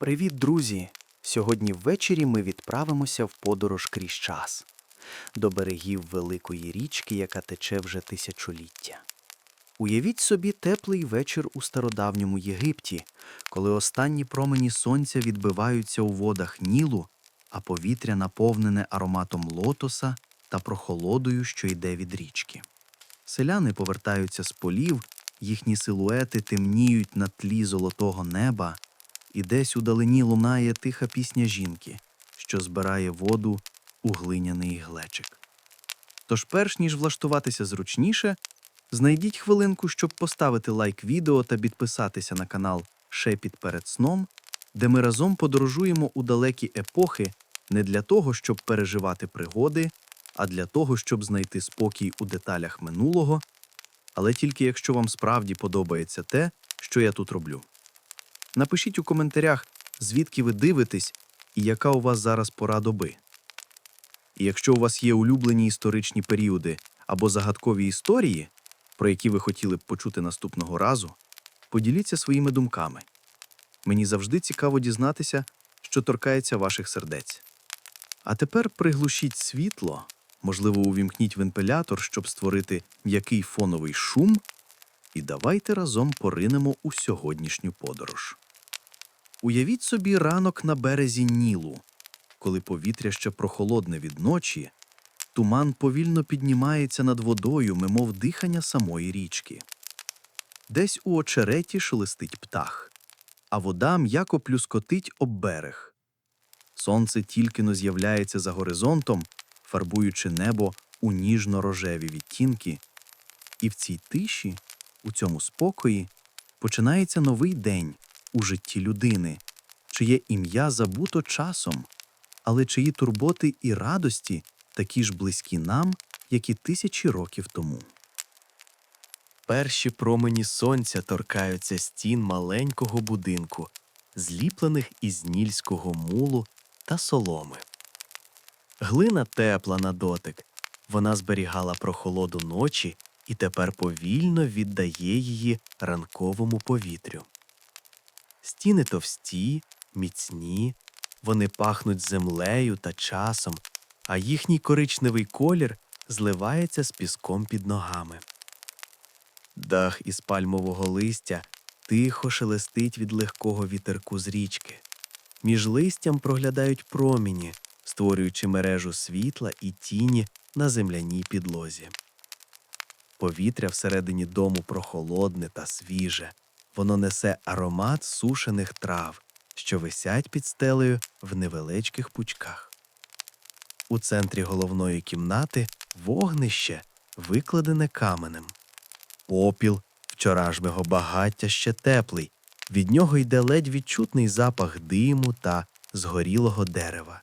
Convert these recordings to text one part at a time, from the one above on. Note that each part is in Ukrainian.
Привіт, друзі! Сьогодні ввечері ми відправимося в подорож крізь час до берегів великої річки, яка тече вже тисячоліття. Уявіть собі теплий вечір у стародавньому Єгипті, коли останні промені сонця відбиваються у водах Нілу, а повітря наповнене ароматом лотоса та прохолодою, що йде від річки. Селяни повертаються з полів, їхні силуети темніють на тлі золотого неба, і десь у далині лунає тиха пісня жінки, що збирає воду у глиняний глечик. Тож, перш ніж влаштуватися зручніше, знайдіть хвилинку, щоб поставити лайк відео та підписатися на канал Шепіт перед сном, де ми разом подорожуємо у далекі епохи не для того, щоб переживати пригоди, а для того, щоб знайти спокій у деталях минулого, але тільки якщо вам справді подобається те, що я тут роблю. Напишіть у коментарях, звідки ви дивитесь і яка у вас зараз пора доби. І якщо у вас є улюблені історичні періоди або загадкові історії, про які ви хотіли б почути наступного разу, поділіться своїми думками. Мені завжди цікаво дізнатися, що торкається ваших сердець. А тепер приглушіть світло, можливо, увімкніть вентилятор, щоб створити м'який фоновий шум, і давайте разом поринемо у сьогоднішню подорож. Уявіть собі ранок на березі Нілу, коли повітря ще прохолодне від ночі, туман повільно піднімається над водою, мимов дихання самої річки. Десь у очереті шелестить птах, а вода м'яко плюскотить об берег. Сонце тільки но з'являється за горизонтом, фарбуючи небо у ніжно-рожеві відтінки, і в цій тиші, у цьому спокої, починається новий день у житті людини, чиє ім'я забуто часом, але чиї турботи і радості такі ж близькі нам, як і тисячі років тому. Перші промені сонця торкаються стін маленького будинку, зліплених із нільського мулу та соломи. Глина тепла на дотик, вона зберігала прохолоду ночі і тепер повільно віддає її ранковому повітрю. Стіни товсті, міцні, вони пахнуть землею та часом, а їхній коричневий колір зливається з піском під ногами. Дах із пальмового листя тихо шелестить від легкого вітерку з річки. Між листям проглядають проміні, створюючи мережу світла і тіні на земляній підлозі. Повітря всередині дому прохолодне та свіже. Воно несе аромат сушених трав, що висять під стелею в невеличких пучках. У центрі головної кімнати вогнище викладене каменем. Попіл вчорашнього багаття ще теплий, від нього йде ледь відчутний запах диму та згорілого дерева.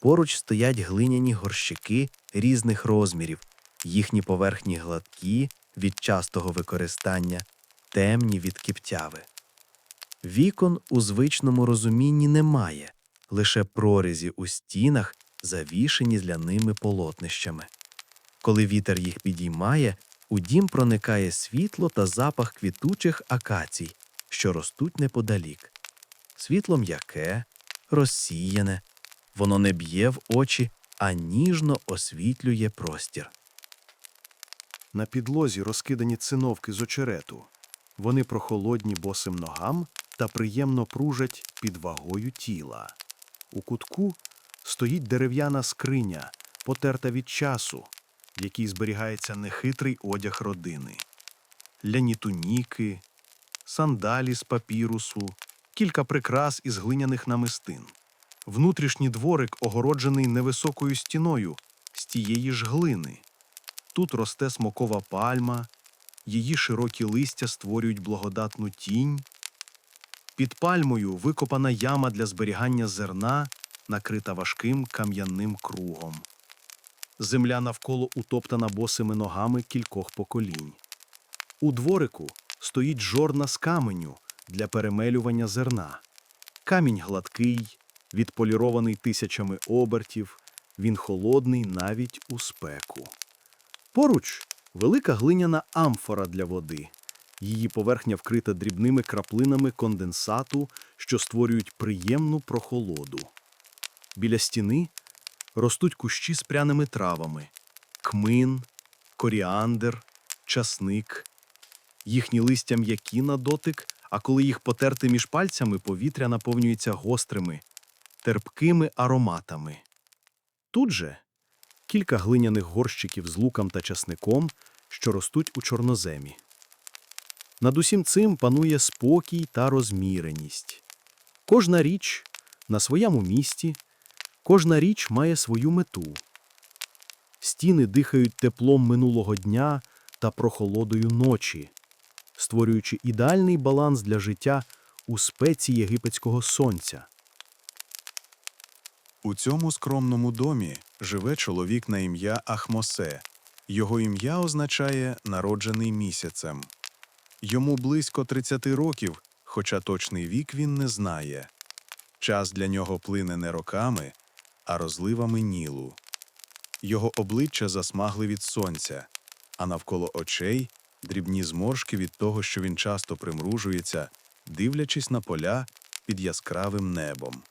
Поруч стоять глиняні горщики різних розмірів, їхні поверхні гладкі від частого використання, темні від киптяви. Вікон у звичному розумінні немає, лише прорізі у стінах, завішені зляними полотнищами. Коли вітер їх підіймає, у дім проникає світло та запах квітучих акацій, що ростуть неподалік. Світло м'яке, розсіяне, воно не б'є в очі, а ніжно освітлює простір. На підлозі розкидані циновки з очерету. Вони прохолодні босим ногам та приємно пружать під вагою тіла. У кутку стоїть дерев'яна скриня, потерта від часу, в якій зберігається нехитрий одяг родини. Ляні туніки, сандалі з папірусу, кілька прикрас із глиняних намистин. Внутрішній дворик огороджений невисокою стіною з тієї ж глини. Тут росте смокова пальма, її широкі листя створюють благодатну тінь. Під пальмою викопана яма для зберігання зерна, накрита важким кам'яним кругом. Земля навколо утоптана босими ногами кількох поколінь. У дворику стоїть жорна з каменю для перемелювання зерна. Камінь гладкий, відполірований тисячами обертів, він холодний навіть у спеку. Поруч велика глиняна амфора для води. Її поверхня вкрита дрібними краплинами конденсату, що створюють приємну прохолоду. Біля стіни ростуть кущі з пряними травами кмин, коріандр, часник. Їхні листя м'які на дотик, а коли їх потерти між пальцями, повітря наповнюється гострими, терпкими ароматами. Тут же кілька глиняних горщиків з луком та часником, що ростуть у чорноземі. Над усім цим панує спокій та розміреність. Кожна річ на своєму місці, кожна річ має свою мету. Стіни дихають теплом минулого дня та прохолодою ночі, створюючи ідеальний баланс для життя у спеці єгипетського сонця. У цьому скромному домі живе чоловік на ім'я Ахмосе. Його ім'я означає народжений місяцем. Йому близько 30 років, хоча точний вік він не знає. Час для нього плине не роками, а розливами нілу. Його обличчя засмагли від сонця, а навколо очей дрібні зморшки від того, що він часто примружується, дивлячись на поля під яскравим небом.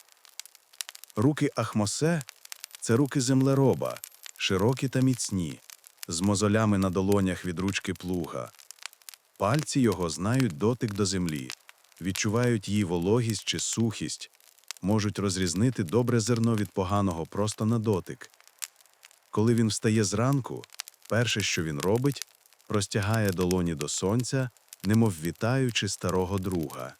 Руки Ахмосе це руки землероба, широкі та міцні, з мозолями на долонях від ручки плуга. Пальці його знають дотик до землі, відчувають її вологість чи сухість, можуть розрізнити добре зерно від поганого просто на дотик. Коли він встає зранку, перше, що він робить, простягає долоні до сонця, немов вітаючи старого друга.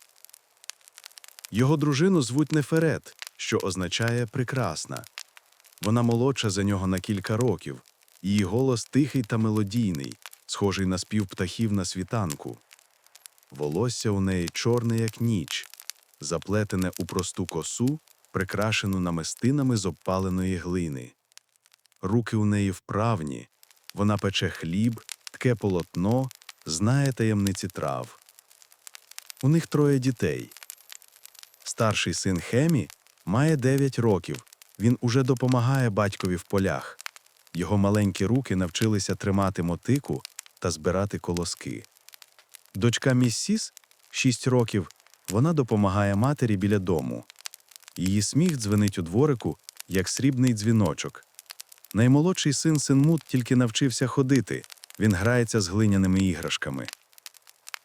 Його дружину звуть Неферет, що означає прекрасна. Вона молодша за нього на кілька років, її голос тихий та мелодійний, схожий на спів птахів на світанку. Волосся у неї чорне, як ніч, заплетене у просту косу, прикрашену намистинами з обпаленої глини. Руки у неї вправні, вона пече хліб, тке полотно, знає таємниці трав. У них троє дітей. Старший син Хемі має 9 років. Він уже допомагає батькові в полях. Його маленькі руки навчилися тримати мотику та збирати колоски. Дочка Міссіс 6 років. Вона допомагає матері біля дому. Її сміх дзвенить у дворику, як срібний дзвіночок. Наймолодший син Синмут тільки навчився ходити. Він грається з глиняними іграшками.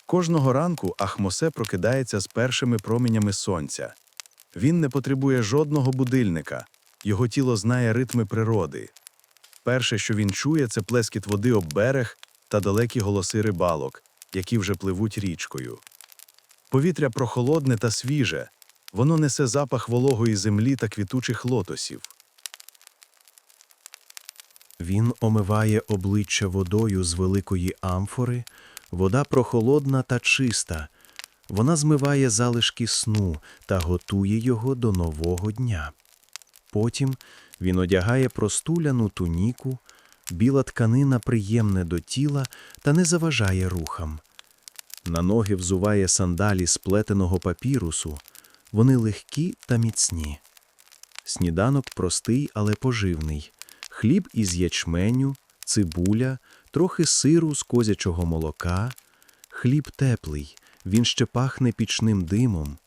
Кожного ранку Ахмосе прокидається з першими променями сонця. Він не потребує жодного будильника, його тіло знає ритми природи. Перше, що він чує, це плескіт води об берег та далекі голоси рибалок, які вже пливуть річкою. Повітря прохолодне та свіже, воно несе запах вологої землі та квітучих лотосів. Він омиває обличчя водою з великої амфори, вода прохолодна та чиста. Вона змиває залишки сну та готує його до нового дня. Потім він одягає простуляну туніку, біла тканина приємне до тіла та не заважає рухам. На ноги взуває сандалі з плетеного папірусу, вони легкі та міцні. Сніданок простий, але поживний. Хліб із ячменю, цибуля, трохи сиру з козячого молока. Хліб теплий, він ще пахне пічним димом.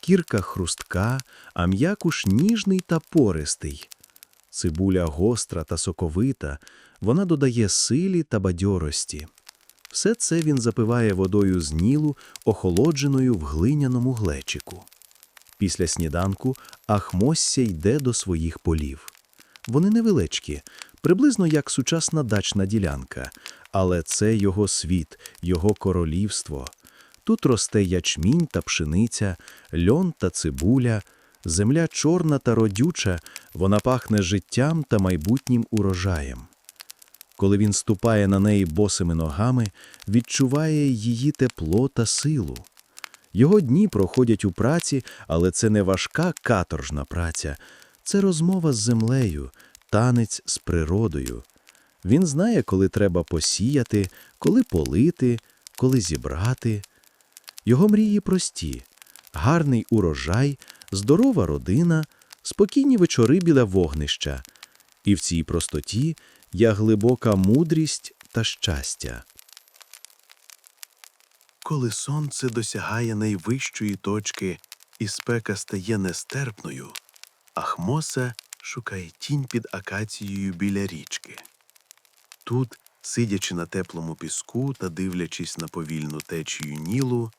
Кірка хрустка, а м'якуш ніжний та пористий. Цибуля гостра та соковита, вона додає силі та бадьорості. Все це він запиває водою з нілу, охолодженою в глиняному глечику. Після сніданку Ахмосся йде до своїх полів. Вони невеличкі, приблизно як сучасна дачна ділянка, але це його світ, його королівство. Тут росте ячмінь та пшениця, льон та цибуля, земля чорна та родюча, вона пахне життям та майбутнім урожаєм. Коли він ступає на неї босими ногами, відчуває її тепло та силу. Його дні проходять у праці, але це не важка каторжна праця, це розмова з землею, танець з природою. Він знає, коли треба посіяти, коли полити, коли зібрати. Його мрії прості: гарний урожай, здорова родина, спокійні вечори біля вогнища. І в цій простоті є глибока мудрість та щастя. коли сонце досягає найвищої точки і спека стає нестерпною, Ахмоса шукає тінь під акацією біля річки. Тут, сидячи на теплому піску та дивлячись на повільну течію Нілу,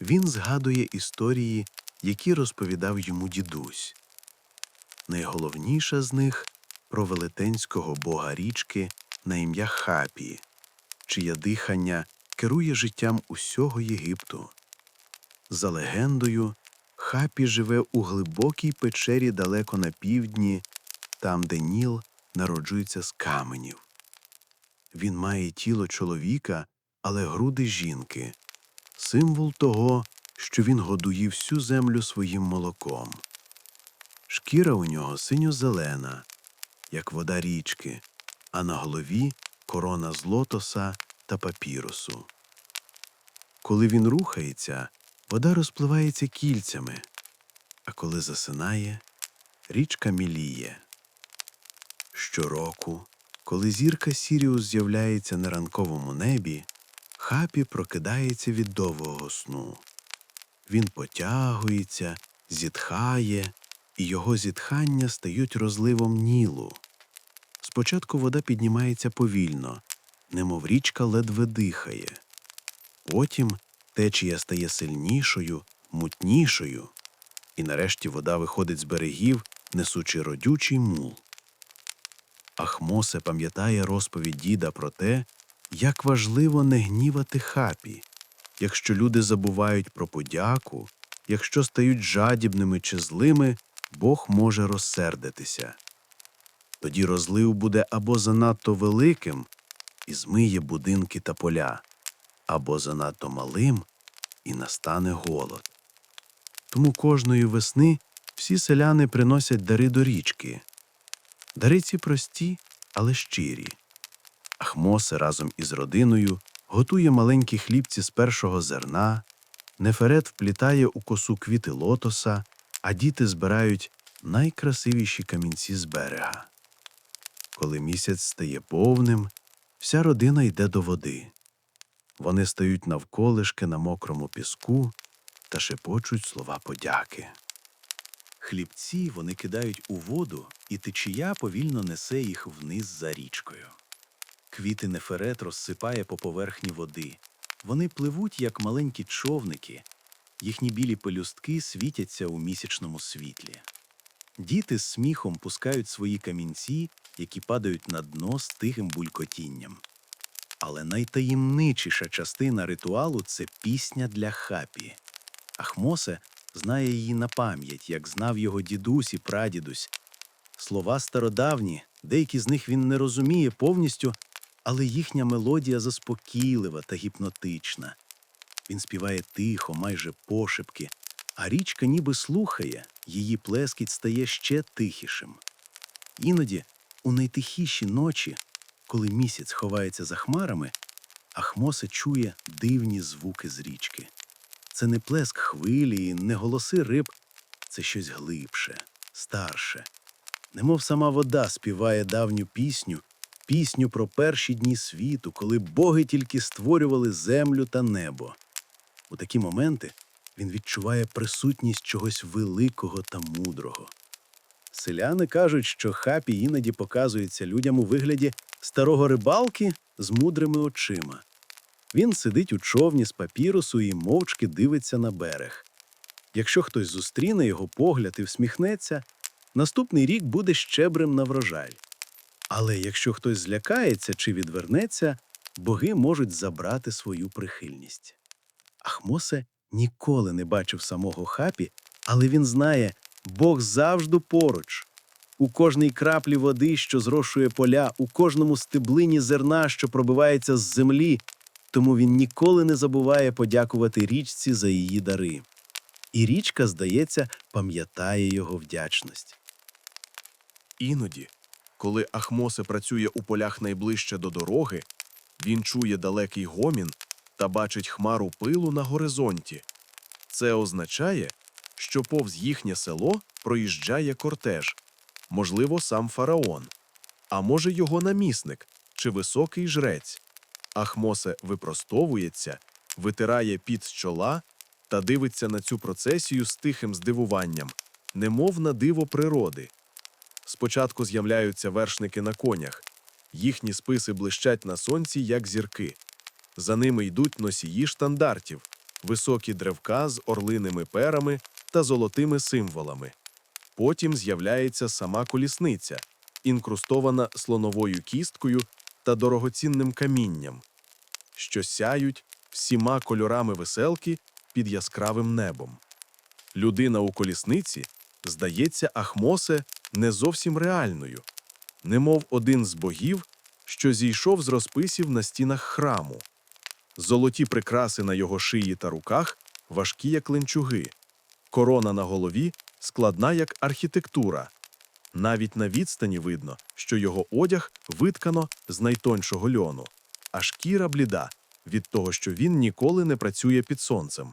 він згадує історії, які розповідав йому дідусь. Найголовніша з них про велетенського бога річки на ім'я Хапі, чиє дихання керує життям усього Єгипту. За легендою, Хапі живе у глибокій печері далеко на півдні, там, де Ніл народжується з каменів. Він має тіло чоловіка, але груди жінки, символ того, що він годує всю землю своїм молоком. Шкіра у нього синьо-зелена, як вода річки, а на голові корона з лотоса та папірусу. Коли він рухається, вода розпливається кільцями, а коли засинає, річка міліє. Щороку, коли зірка Сіріус з'являється на ранковому небі, хапі прокидається від довгого сну. Він потягується, зітхає, і його зітхання стають розливом нілу. Спочатку вода піднімається повільно, немов річка ледве дихає. Потім течія стає сильнішою, мутнішою, і нарешті вода виходить з берегів, несучи родючий мул. Ахмосе пам'ятає розповідь діда про те, як важливо не гнівати хапі, якщо люди забувають про подяку, якщо стають жадібними чи злими, Бог може розсердитися. Тоді розлив буде або занадто великим і змиє будинки та поля, або занадто малим і настане голод. Тому кожної весни всі селяни приносять дари до річки. Дари ці прості, але щирі. Ахмосе разом із родиною готує маленькі хлібці з першого зерна, Неферет вплітає у косу квіти лотоса, а діти збирають найкрасивіші камінці з берега. Коли місяць стає повним, вся родина йде до води. Вони стають навколишки на мокрому піску та шепочуть слова подяки. Хлібці вони кидають у воду, і течія повільно несе їх вниз за річкою. Квіти неферет розсипає по поверхні води. Вони пливуть, як маленькі човники, їхні білі пелюстки світяться у місячному світлі. Діти з сміхом пускають свої камінці, які падають на дно з тихим булькотінням. Але найтаємничіша частина ритуалу це пісня для хапі. Ахмосе знає її на пам'ять, як знав його дідусь і прадідусь. Слова стародавні, деякі з них він не розуміє повністю, але їхня мелодія заспокійлива та гіпнотична. Він співає тихо, майже пошепки, а річка ніби слухає, її плескіт стає ще тихішим. Іноді, у найтихіші ночі, коли місяць ховається за хмарами, Ахмосе чує дивні звуки з річки. Це не плеск хвилі, не голоси риб, це щось глибше, старше. Немов сама вода співає давню пісню, пісню про перші дні світу, коли боги тільки створювали землю та небо. У такі моменти він відчуває присутність чогось великого та мудрого. Селяни кажуть, що хапі іноді показується людям у вигляді старого рибалки з мудрими очима. Він сидить у човні з папірусу і мовчки дивиться на берег. Якщо хтось зустріне його погляд і всміхнеться, наступний рік буде щебрем на врожай. Але якщо хтось злякається чи відвернеться, боги можуть забрати свою прихильність. Ахмосе ніколи не бачив самого хапі, але він знає, Бог завжди поруч. У кожній краплі води, що зрошує поля, у кожному стеблині зерна, що пробивається з землі, тому він ніколи не забуває подякувати річці за її дари. І річка, здається, пам'ятає його вдячність. Іноді, коли Ахмосе працює у полях найближче до дороги, він чує далекий гомін та бачить хмару пилу на горизонті. Це означає, що повз їхнє село проїжджає кортеж, можливо, сам фараон, а може, його намісник чи високий жрець. Ахмосе випростовується витирає піт з чола та дивиться на цю процесію з тихим здивуванням, немов на диво природи. Спочатку з'являються вершники на конях. Їхні списи блищать на сонці, як зірки. За ними йдуть носії штандартів, високі древка з орлиними перами та золотими символами. Потім з'являється сама колісниця, інкрустована слоновою кісткою та дорогоцінним камінням, що сяють всіма кольорами веселки під яскравим небом. Людина у колісниці здається Ахмосе не зовсім реальною, немов один з богів, що зійшов з розписів на стінах храму. Золоті прикраси на його шиї та руках важкі, як ленчуги, корона на голові складна, як архітектура. Навіть на відстані видно, що його одяг виткано з найтоншого льону, а шкіра бліда від того, що він ніколи не працює під сонцем.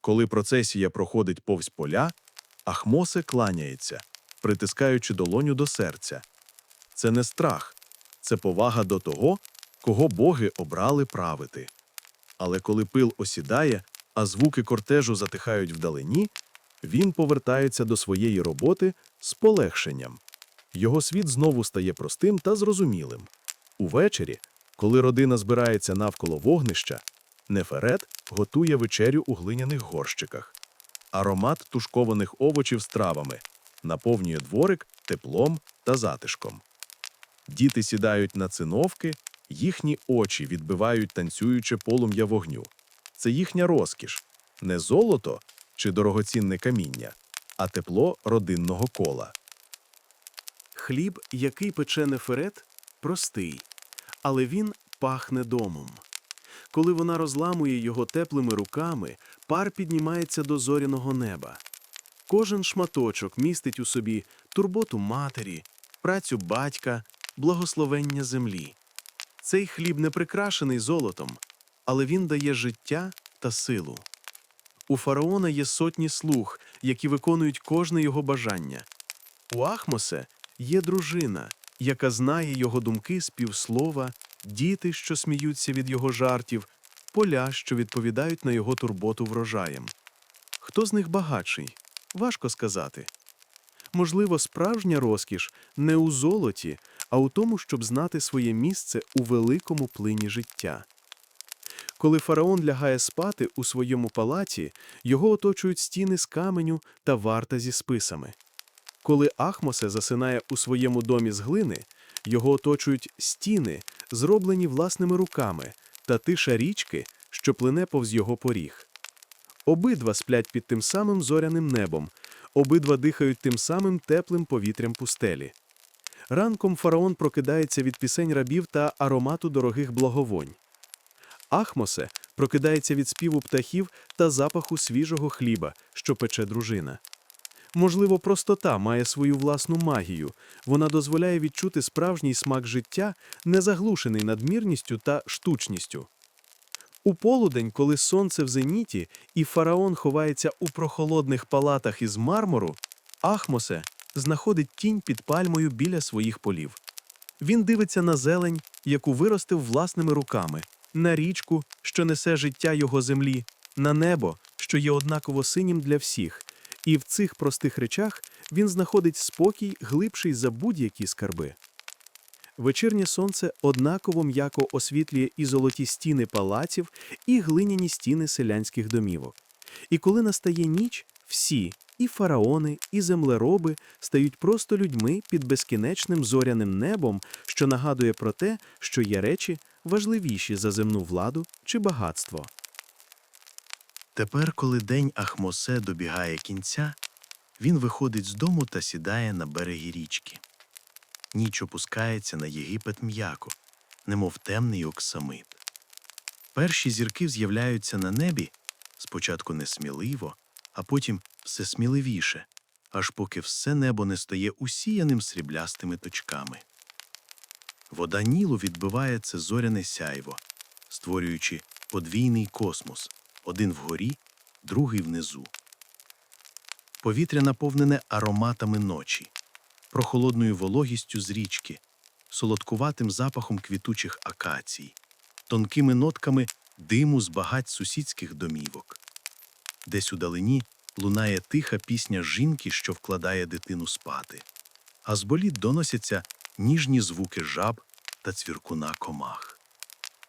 Коли процесія проходить повз поля, Ахмосе кланяється, притискаючи долоню до серця. Це не страх, це повага до того, кого боги обрали правити. Але коли пил осідає, а звуки кортежу затихають вдалині, він повертається до своєї роботи з полегшенням. Його світ знову стає простим та зрозумілим. Увечері, коли родина збирається навколо вогнища, Неферет готує вечерю у глиняних горщиках. Аромат тушкованих овочів з травами наповнює дворик теплом та затишком. Діти сідають на циновки, їхні очі відбивають танцююче полум'я вогню. Це їхня розкіш, не золото чи дорогоцінне каміння, а тепло родинного кола. Хліб, який пече Неферет, простий, але він пахне домом. Коли вона розламує його теплими руками, пар піднімається до зоряного неба. Кожен шматочок містить у собі турботу матері, працю батька, благословення землі. Цей хліб не прикрашений золотом, але він дає життя та силу. У фараона є сотні слуг, які виконують кожне його бажання. У Ахмосе є дружина, яка знає його думки з півслова, діти, що сміються від його жартів, поля, що відповідають на його турботу врожаєм. Хто з них багатший? Важко сказати. Можливо, справжня розкіш не у золоті, а у тому, щоб знати своє місце у великому плині життя. Коли фараон лягає спати у своєму палаті, його оточують стіни з каменю та варта зі списами. Коли Ахмосе засинає у своєму домі з глини, його оточують стіни, зроблені власними руками, та тиша річки, що плине повз його поріг. Обидва сплять під тим самим зоряним небом, обидва дихають тим самим теплим повітрям пустелі. Ранком фараон прокидається від пісень рабів та аромату дорогих благовонь. Ахмосе прокидається від співу птахів та запаху свіжого хліба, що пече дружина. Можливо, простота має свою власну магію. Вона дозволяє відчути справжній смак життя, не заглушений надмірністю та штучністю. У полудень, коли сонце в зеніті і фараон ховається у прохолодних палатах із мармуру, Ахмосе знаходить тінь під пальмою біля своїх полів. Він дивиться на зелень, яку виростив власними руками, на річку, що несе життя його землі, на небо, що є однаково синім для всіх, і в цих простих речах він знаходить спокій, глибший за будь-які скарби. Вечірнє сонце однаково м'яко освітлює і золоті стіни палаців, і глиняні стіни селянських домівок. І коли настає ніч, всі, і фараони, і землероби стають просто людьми під безкінечним зоряним небом, що нагадує про те, що є речі важливіші за земну владу чи багатство. Тепер, коли день Ахмосе добігає кінця, він виходить з дому та сідає на берегі річки. Ніч опускається на Єгипет м'яко, немов темний оксамит. Перші зірки з'являються на небі спочатку несміливо, а потім все сміливіше, аж поки все небо не стає усіяним сріблястими точками. Вода Нілу відбиває це зоряне сяйво, створюючи подвійний космос один вгорі, другий внизу. Повітря наповнене ароматами ночі, прохолодною вологістю з річки, солодкуватим запахом квітучих акацій, тонкими нотками диму з багать сусідських домівок. Десь удалині лунає тиха пісня жінки, що вкладає дитину спати, а з боліт доносяться ніжні звуки жаб та цвіркуна комах.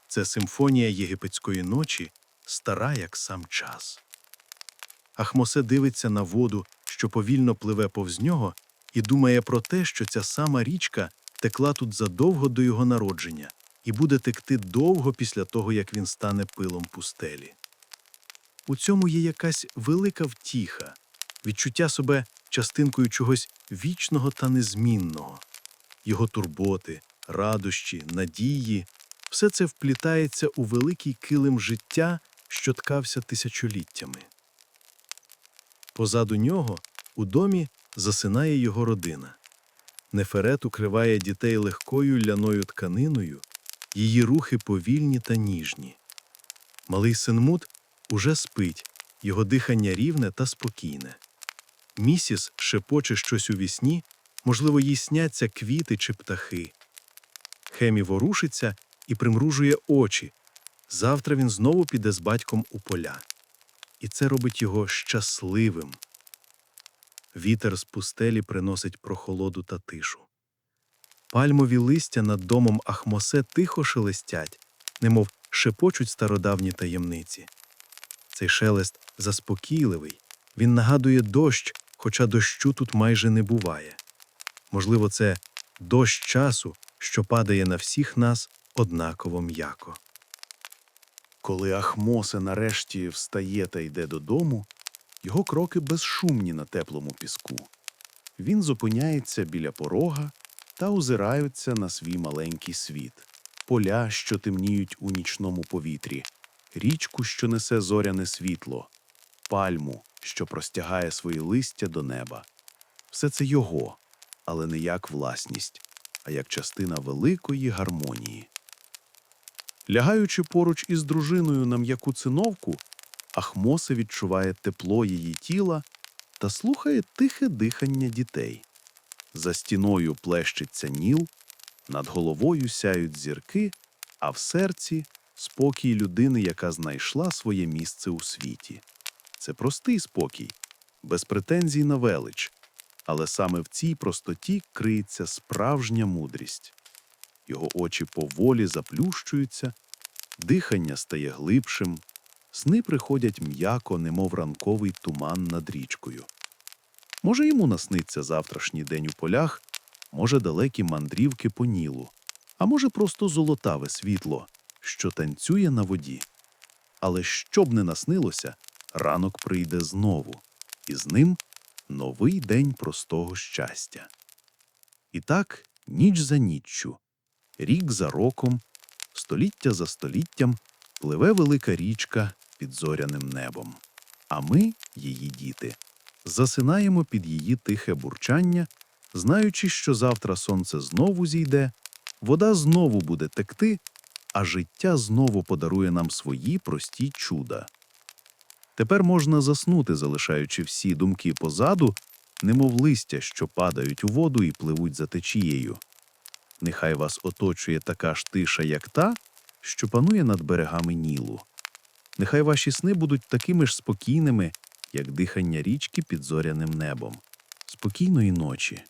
Це симфонія єгипетської ночі, стара як сам час. Ахмосе дивиться на воду, що повільно пливе повз нього, і думає про те, що ця сама річка текла тут задовго до його народження і буде текти довго після того, як він стане пилом пустелі. У цьому є якась велика втіха, відчуття себе частинкою чогось вічного та незмінного. Його турботи, радощі, надії все це вплітається у великий килим життя, що ткався тисячоліттями. Позаду нього у домі засинає його родина. Неферет укриває дітей легкою ляною тканиною, її рухи повільні та ніжні. Малий Сенмут уже спить, його дихання рівне та спокійне. Місіс шепоче щось у вісні, можливо, їй сняться квіти чи птахи. Хемі ворушиться і примружує очі. Завтра він знову піде з батьком у поля. І це робить його щасливим. Вітер з пустелі приносить прохолоду та тишу. Пальмові листя над домом Ахмосе тихо шелестять, немов шепочуть стародавні таємниці. Цей шелест заспокійливий, він нагадує дощ, хоча дощу тут майже не буває. Можливо, це дощ часу, що падає на всіх нас однаково м'яко. Коли Ахмосе нарешті встає та йде додому, його кроки безшумні на теплому піску. Він зупиняється біля порога та озирається на свій маленький світ, поля, що темніють у нічному повітрі, річку, що несе зоряне світло, пальму, що простягає свої листя до неба. Все це його, але не як власність, а як частина великої гармонії. Лягаючи поруч із дружиною на м'яку циновку, Ахмосе відчуває тепло її тіла та слухає тихе дихання дітей. За стіною плещеться ніл, над головою сяють зірки, а в серці спокій людини, яка знайшла своє місце у світі. Це простий спокій, без претензій на велич, але саме в цій простоті криється справжня мудрість. Його очі поволі заплющуються, дихання стає глибшим, сни приходять м'яко, немов ранковий туман над річкою. Може, йому насниться завтрашній день у полях, може, далекі мандрівки по нілу, а може, просто золотаве світло, що танцює на воді. Але що б не наснилося, ранок прийде знову, і з ним новий день простого щастя. І так, ніч за ніччю, рік за роком, століття за століттям пливе велика річка під зоряним небом. А ми, її діти, засинаємо під її тихе бурчання, знаючи, що завтра сонце знову зійде, вода знову буде текти, а життя знову подарує нам свої прості чуда. Тепер можна заснути, залишаючи всі думки позаду, немов листя, що падають у воду і пливуть за течією. Нехай вас оточує така ж тиша, як та, що панує над берегами Нілу. Нехай ваші сни будуть такими ж спокійними, як дихання річки під зоряним небом. Спокійної ночі,